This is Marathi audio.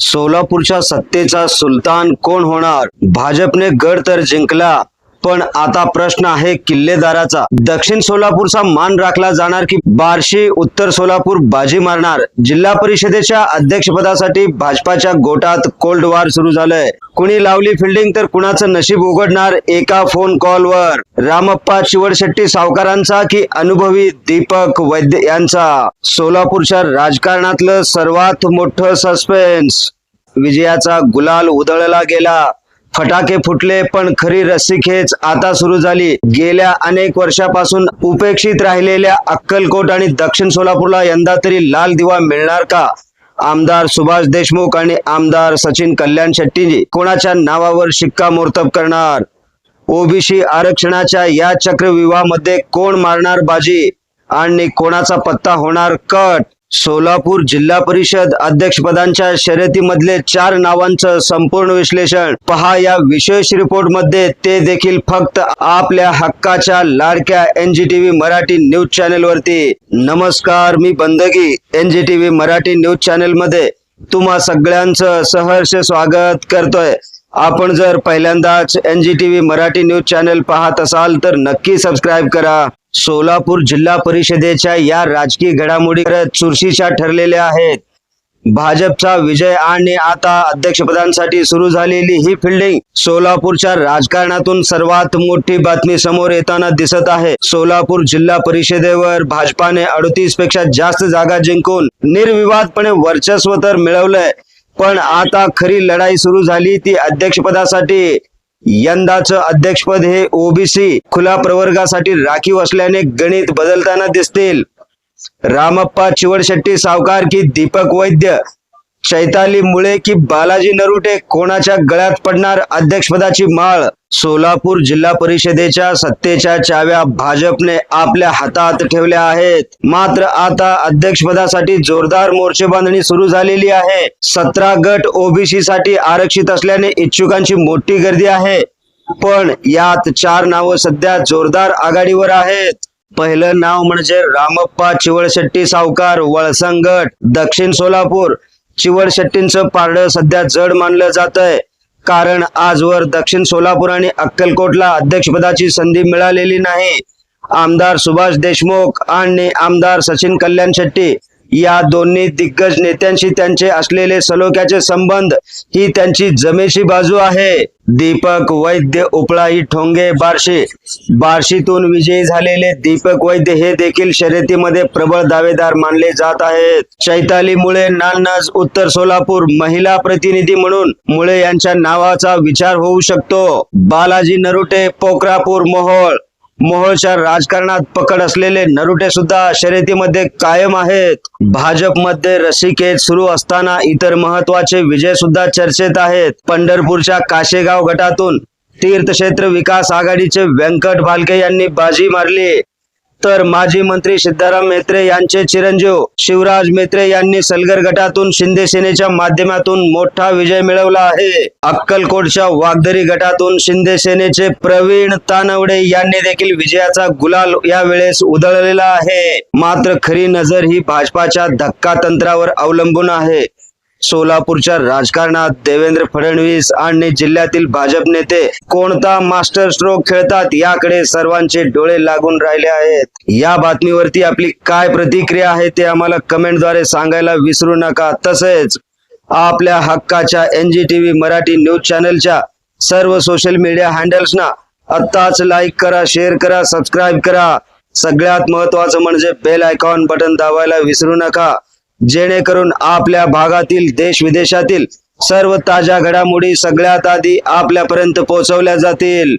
सोलापूरच्या सत्तेचा सुलतान कोण होणार? भाजपने गड तर जिंकला. पण आता प्रश्न आहे किल्लेदाराचा. दक्षिण सोलापूरचा मान राखला जाणार की बार्शी उत्तर सोलापूर बाजी मारणार? जिल्हा परिषदेच्या अध्यक्षपदासाठी भाजपाच्या गोटात कोल्ड वॉर सुरू झालंय. कुणी लावली फिल्डिंग तर कुणाचं नशीब उघडणार एका फोन कॉलवर रामप्पा चिवडशेट्टी सावकारांचा की अनुभवी दीपक वैद्य यांचा? सोलापूरच्या राजकारणातलं सर्वात मोठं सस्पेन्स विजयाचा गुलाल उधळला गेला. फटाके फुटले पण खरी रस्सीखेच आता सुरू झाली. गेल्या अनेक वर्षापासून उपेक्षित राहिलेल्या अक्कलकोट आणि दक्षिण सोलापूरला यंदा तरी लाल दिवा मिळणार का? आमदार सुभाष देशमुख आणि आमदार सचिन कल्याण शेट्टी कोणाच्या नावावर शिक्कामोर्तब करणार? ओबीसी आरक्षणाच्या या चक्रविवाहामध्ये कोण मारणार बाजी? आणि कोणाचा पत्ता होणार कट? सोलापूर जिल्हा परिषद अध्यक्षपदांच्या शर्यतीमधले चार नावांचं संपूर्ण विश्लेषण. पहा या विशेष रिपोर्टमध्ये ते देखील फक्त आपल्या हक्काच्या लाडक्या एनजीटीव्ही मराठी न्यूज चॅनेल वरती नमस्कार मी बंदगी एनजीटीव्ही मराठी न्यूज चॅनेल मध्ये तुम्हा सगळ्यांचं सहर्ष स्वागत करतोय. आपण जर पहिल्यांदाच एनजीटीव्ही मराठी न्यूज चॅनेल पाहत असाल तर नक्की सबस्क्राईब करा. सोलापूर जिल्हा परिषदेच्या या राजकीय घडामोडी चुरशीच्या ठरलेल्या आहेत. भाजपचा विजय आणि आता अध्यक्षपदांसाठी सुरू झालेली ही फिल्डिंग सोलापूरच्या राजकारणातून सर्वात मोठी बातमी समोर येताना दिसत आहे. सोलापूर जिल्हा परिषदेवर भाजपाने अडतीसपेक्षा जास्त जागा जिंकून निर्विवादपणे वर्चस्व तर मिळवलंय पण आता खरी लढाई सुरू झाली ती अध्यक्षपदासाठी. यंदाचं अध्यक्षपद हे ओबीसी खुला प्रवर्गासाठी राखीव असल्याने गणित बदलताना दिसतील. रामप्पा चिवडशेट्टी सावकार की दीपक वैद्य? चैताली मुळे की बालाजी नरुटे कोणाच्या गळ्यात पडणार अध्यक्षपदाची माळ? सोलापूर जिल्हा परिषदेच्या सत्तेच्या चाव्या भाजपने आपल्या हातात ठेवल्या आहेत. मात्र आता अध्यक्षपदासाठी जोरदार मोर्चे बांधणी सुरू झालेली आहे. सतरा गट ओबीसी साठी आरक्षित असल्याने इच्छुकांची मोठी गर्दी आहे. पण यात चार नावं सध्या जोरदार आघाडीवर आहेत. पहिलं नाव म्हणजे रामप्पा चिवळशेट्टी सावकार वळसंगट दक्षिण सोलापूर चिवळशेट्टींचं पारडं सध्या जड मानलं जात आहे. कारण आजवर दक्षिण सोलापूर आणि अक्कलकोटला अध्यक्षपदाची संधी मिळालेली नाही. आमदार सुभाष देशमुख आणि आमदार सचिन कल्याण शेट्टी या दोन्ही दिग्गज नेत्यांशी त्यांचे असलेले सलोख्याचे संबंध ही त्यांची जमेशी बाजू आहे. दीपक वैद्य उपळाई ठोंगे बार्शी. बार्शीतून विजयी झालेले दीपक वैद्य हे देखील शर्यतीमध्ये प्रबळ दावेदार मानले जात आहेत. चैताली मुळे नालनाज उत्तर सोलापूर महिला प्रतिनिधी म्हणून मुळे यांच्या नावाचा विचार होऊ शकतो. बालाजी नरुटे पोखरापूर मोहोळ. मोहळच्या राजकारणात पकड असलेले नरुटे सुद्धा शर्यतीमध्ये कायम आहेत. भाजपमध्ये रसिकेत सुरू असताना इतर महत्त्वाचे विजय सुद्धा चर्चेत आहेत. पंढरपूरच्या काशेगाव गटातून तीर्थक्षेत्र विकास आघाडीचे व्यंकट भालके यांनी बाजी मारली. तर माजी मंत्री सिद्धाराम मेत्रे यांचे चिरंजीव शिवराज मेत्रे यांनी सलगर गटातून शिंदे सेनेच्या माध्यमातून मोठा विजय मिळवला आहे. अक्कलकोटच्या वागदरी गटातून शिंदे सेनेचे प्रवीण तानवडे यांनी देखील विजयाचा गुलाल या वेळेस उधळलेला आहे. मात्र खरी नजर ही भाजपाच्या धक्का तंत्रावर अवलंबून आहे. सोलापूरच्या राजकारणात देवेंद्र फडणवीस आणि जिल्ह्यातील भाजप नेते कोणता मास्टर स्ट्रोक खेळतात याकडे सर्वांचे डोळे लागून राहिले आहेत. या बातमीवरती आपली काय प्रतिक्रिया आहे ते आम्हाला कमेंटद्वारे सांगायला विसरू नका. तसेच आपल्या हक्काच्या एनजीटीव्ही मराठी न्यूज चॅनलच्या सर्व सोशल मीडिया हँडल्सना आत्ताच लाईक करा शेअर करा सबस्क्राईब करा. सगळ्यात महत्वाचं म्हणजे बेल आयकॉन बटन दाबायला विसरू नका. जेणेकरून आपल्या भागातील देश विदेशातील सर्व ताज्या घडामोडी सगळ्यात आधी आपल्यापर्यंत पोहोचवल्या जातील.